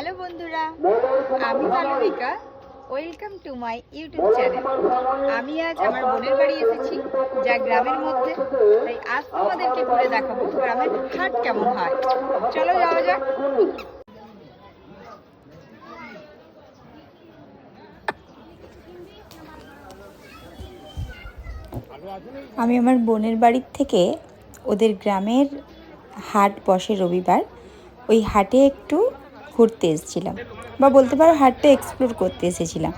Hello বন্ধুরা, আমি Malavika welcome to my YouTube channel আমি আজ আমার বোনের বাড়ি এসেছি, যা গ্রামের মধ্যে। তাই আজ তোমাদেরকে ঘুরে দেখাবো গ্রামের হাট কেমন হয়। চলো যাওয়া যাক। আমি আমার বোনের বাড়ির থেকে ওদের গ্রামের হাট বসে রবিবার। ওই হাটে একটু ঘুরতে এসেছিলাম বা বলতে পারো হাটটা এক্সপ্লোর করতে এসেছিলাম।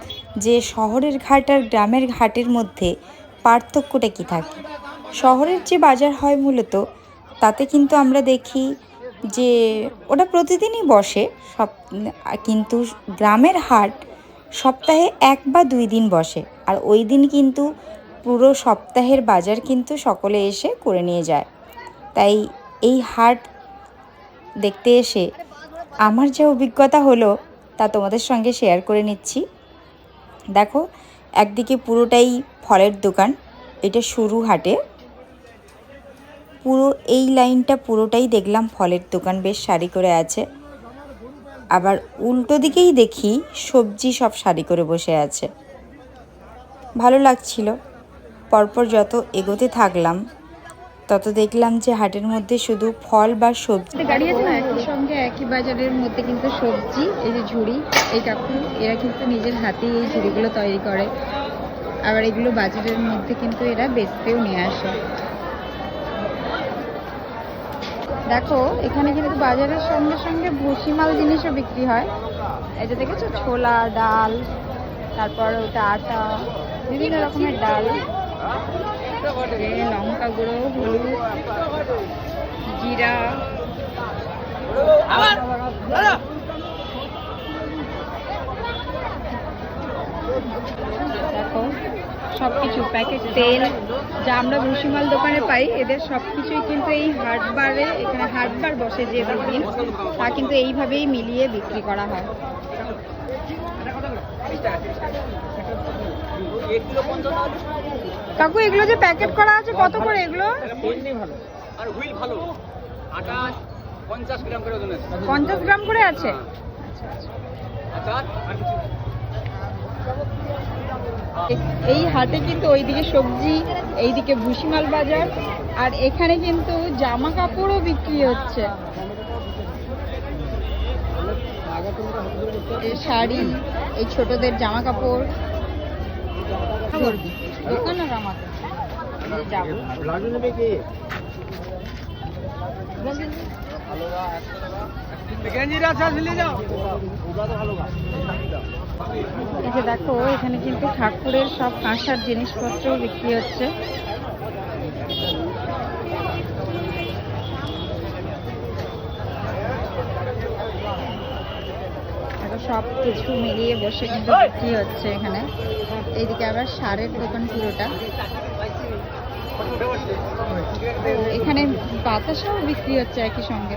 যে শহরের ঘাট আর গ্রামের ঘাটের মধ্যে পার্থক্যটা কি থাকে? শহরের যে বাজার হয় মূলত, তাতে কিন্তু আমরা দেখি যে ওটা প্রতিদিনই বসে, সব, কিন্তু গ্রামের হাট সপ্তাহে এক বা দুই দিন বসে আর ওই দিন কিন্তু পুরো সপ্তাহের বাজার কিন্তু সকলে এসে করে নিয়ে যায়। তাই এই হাট দেখতে এসে আমার যে অভিজ্ঞতা হলো, তা তোমাদের সঙ্গে শেয়ার করে নিচ্ছি। দেখো, একদিকে পুরোটাই ফলের দোকান, এটা শুরু হাটে। পুরো এই লাইনটা পুরোটাই দেখলাম ফলের দোকান, বেশ সারি করে আছে। আবার উল্টো দিকেই দেখি সবজি সব সারি করে বসে আছে। ভালো লাগছিল। পরপর যত এগোতে থাকলাম তত দেখলাম যে হাটের মধ্যে শুধু ফল বা সবজি। গাড়ি আছে না, একই সঙ্গে একই বাজারের মধ্যে কিন্তু সবজি, এই যে ঝুড়ি, এই কাকু এরা কিন্তু নিজের হাতেই এই ঝুড়িগুলো তৈরি করে। আবার এগুলো বাজারের মধ্যে কিন্তু এরা বেচতেও নিয়ে আসে। দেখো, এখানে কিন্তু বাজারের সঙ্গে সঙ্গে ভুসিমাল জিনিসও বিক্রি হয়। এটা দেখেছ? ছোলা, ডাল, তারপর ওটা আটা, বিভিন্ন রকমের ডাল। লঙ্কা গুঁড়ো হলুদ জিরা দেখো সব কিছু প্যাকেট তেল যা আমরা ভুসিমাল দোকানে পাই এদের সব কিছুই কিন্তু এই হাটবারে এখানে হাটবার বসে যে দিন তা কিন্তু এইভাবেই মিলিয়ে বিক্রি করা হয়। কাকু এগুলো যে প্যাকেট করা আছে কত করে এগুলো? ভালো। আর হুইল ভালো। আটা পঞ্চাশ গ্রাম করে ওজন আছে। গ্রাম করে আছে? এই হাটে কিন্তু ওইদিকে সবজি এইদিকে ভুসিমাল বাজার আর এখানে কিন্তু জামা কাপড়ও বিক্রি হচ্ছে। এই শাড়ি এই ছোটদের জামা কাপড় করবি আমাদের দেখো এখানে কিন্তু ঠাকুরের সব কাঁসার জিনিসপত্র বিক্রি হচ্ছে দেখো সব কিছু মিলিয়ে বসে কিন্তু বিক্রি হচ্ছে এখানে। এইদিকে আবার সারের দোকান পুরোটা। এখানে বাতাসাও বিক্রি হচ্ছে একই সঙ্গে।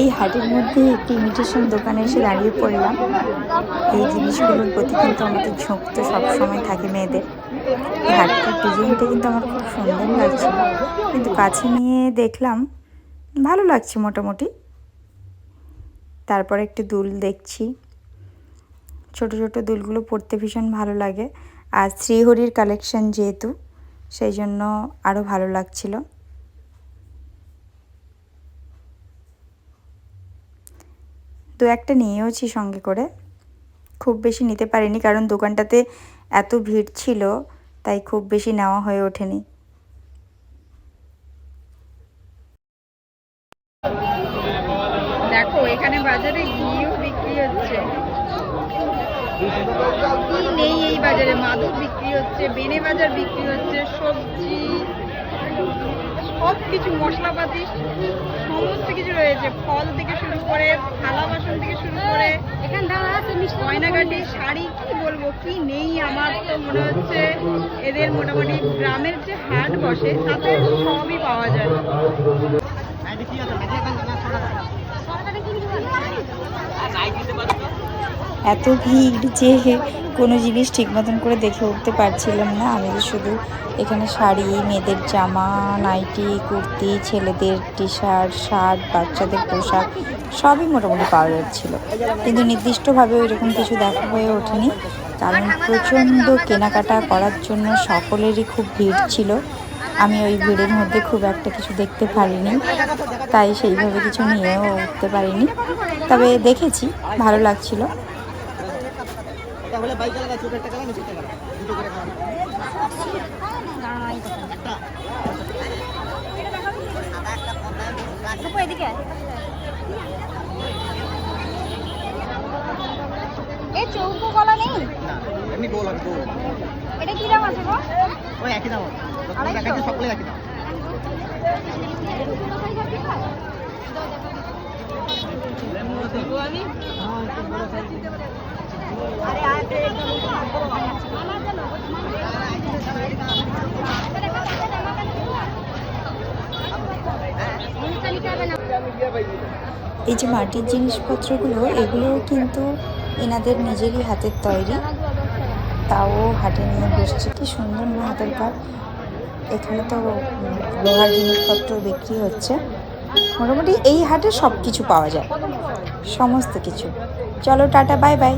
এই হাটের মধ্যে একটি ইমিটেশন দোকানে এসে দাঁড়িয়ে পড়লাম। এই জিনিসগুলোর প্রতি কিন্তু আমাদের ঝোঁক তো সবসময় থাকে মেয়েদের। এই হাটটার ডিজাইনটা কিন্তু আমার খুব সুন্দর লাগছিল কিন্তু কাছে নিয়ে দেখলাম, ভালো লাগছে মোটামুটি। তারপর একটি দুল দেখছি। ছোট ছোট দুলগুলো পড়তে ভীষণ ভালো লাগে। আর শ্রীহরির কালেকশন যেহেতু, সেই জন্য আরও ভালো লাগছিল। দু একটা নিয়েওছি সঙ্গে করে। খুব বেশি নিতে পারিনি কারণ দোকানটাতে এত ভিড় ছিল, তাই খুব বেশি নেওয়া হয়ে ওঠেনি। দেখো, এখানে বাজারে ঘিও বিক্রি হচ্ছে। কি নেই এই বাজারে মাদুর বিক্রি হচ্ছে, বেনে বাজার বিক্রি হচ্ছে, সবজি সব কিছু মশলাপাতি, সমস্ত কিছু রয়েছে, ফল থেকে শুরু করে থালা বাসন থেকে শুরু করে গয়নাগাটি, শাড়ি, কি বলব, কি নেই আমার তো মনে হচ্ছে এদের মোটামুটি গ্রামের যে হাট বসে, তাতে সবই পাওয়া যায় নাইট দিতে পারো তো এত ভিড় যে কোনো জিনিস ঠিক মতন করে দেখে উঠতে পারছিলাম না। আমি তো শুধু এখানে শাড়ি, মেয়েদের জামা, নাইটি, কুর্তি, ছেলেদের টি শার্ট শার্ট বাচ্চাদের পোশাক সবই মোটামুটি পাওয়া যাচ্ছিল কিন্তু নির্দিষ্টভাবে ওইরকম কিছু দেখা হয়ে ওঠেনি। কারণ প্রচণ্ড কেনাকাটা করার জন্য সকলেরই খুব ভিড় ছিল। আমি ওই ভিড়ের মধ্যে খুব একটা কিছু দেখতে পারিনি। তাই সেইভাবে কিছু নিয়েও উঠতে পারিনি। তবে দেখেছি, ভালো লাগছিল। তাহলে বাইক চালাকা ছোট একটা কালার ছোট কালার দুটো করে কালার এই চৌকো কলা নেই? এমনি গোল আছে গোল। এটা কি দাম আছে গো? ওই একই দাম। যত আড়াইশো? সকলে একই দাম। এই যে মাটির জিনিসপত্রগুলো, এগুলোও কিন্তু এনাদের নিজেরই হাতের তৈরি। তাও হাটে নিয়ে বসছে। কি সুন্দর না হাতের কাপ। এখানে তো লোহার জিনিসপত্র বিক্রি হচ্ছে। মোটামুটি এই হাটে সব কিছু পাওয়া যায়। সমস্ত কিছু। চলো টাটা, বাই বাই।